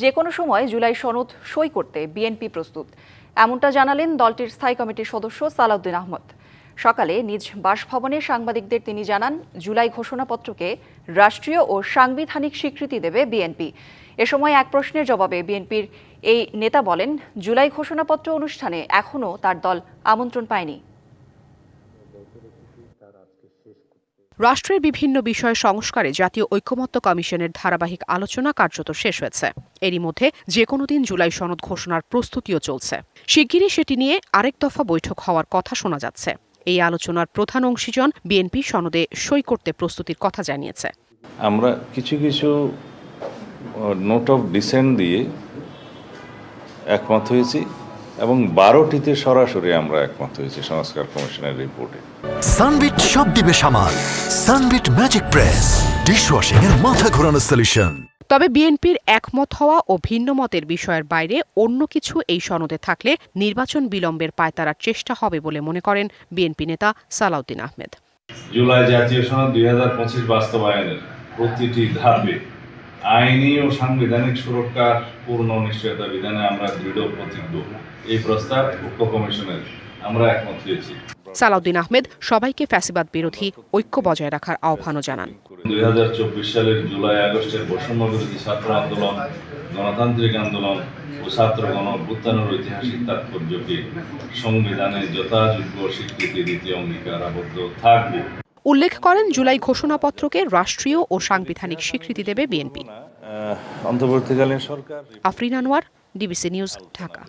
যে কোনো সময় জুলাই সনদ সই করতে বিএনপি প্রস্তুত। এমনটা জানালেন দলটির স্থায়ী কমিটির সদস্য সালাউদ্দিন আহমদ। সকালে নিজ বাসভবনে সাংবাদিকদের তিনি জানান, জুলাই ঘোষণাপত্রকে রাষ্ট্রীয় ও সাংবিধানিক স্বীকৃতি দেবে বিএনপি। এ সময় এক প্রশ্নের জবাবে বিএনপির এই নেতা বলেন, জুলাই ঘোষণাপত্র অনুষ্ঠানে এখনও তার দল আমন্ত্রণ পায়নি। রাষ্ট্রের বিভিন্ন বিষয় সংস্কারে জাতীয় ঐকমত্য কমিশনের ধারাবাহিক আলোচনা কার্যত শেষ হয়েছে। এরই মধ্যে যে কোনো দিন জুলাই সনদ ঘোষণার প্রস্তুতিও চলছে। শিগগিরই সেটি নিয়ে আরেক দফা বৈঠক হওয়ার কথা শোনা যাচ্ছে। এই আলোচনার প্রধান অংশীজন বিএনপি সনদে সই করতে প্রস্তুতির কথা জানিয়েছে। আমরা কিছু কিছু নোট অফ ডিসেন্ট দিয়ে একমত হয়েছি। এবং বারোটিতে সরাসরি আমরা একমত হয়েছি সংস্কার কমিশনের রিপোর্টে। সানবিট সব দিবে সামাল। সানবিট ম্যাজিক প্রেস ডিশওয়াশিং এর মাথা ঘোরানো সলিউশন তবে বিএনপির একমত হওয়া ও ভিন্ন মতের বিষয়ের বাইরে অন্য কিছু এই সনদে থাকলে নির্বাচন বিলম্বের পায়তারার চেষ্টা হবে বলে মনে করেন বিএনপি নেতা সালাউদ্দিন আহমেদ। জুলাই জাতীয় সনদ দুই হাজার পঁচিশ বাস্তবায়নের প্রতিটি ধাপে আইনি ও সাংবিধানিক সুরক্ষার পূর্ণ নিশ্চয়তা বিধানে আমরা দৃঢ় প্রতিজ্ঞ। এই প্রস্তাব উক্ত কমিশনের আমরা একমত হয়েছি। সালাউদ্দিন আহমেদ সবাইকে ফ্যাসিবাদ বিরোধী ঐক্য বজায় রাখার আহ্বানও জানান। দুই হাজার চব্বিশ সালের জুলাই আগস্টের বৈষম্য বিরোধী ছাত্র আন্দোলন গণতান্ত্রিক আন্দোলন ও ছাত্র গণ অভ্যুত্থানের ঐতিহাসিক তাৎপর্যকে সংবিধানে যথাযোগ্য স্বীকৃতি দিতে অঙ্গীকার আবদ্ধ থাকবে। উল্লেখ করেন জুলাই ঘোষণাপত্রকে রাষ্ট্রীয় ও সাংবিধানিক স্বীকৃতি দেবে বিএনপি। Afrin Anwar DBC news Dhaka.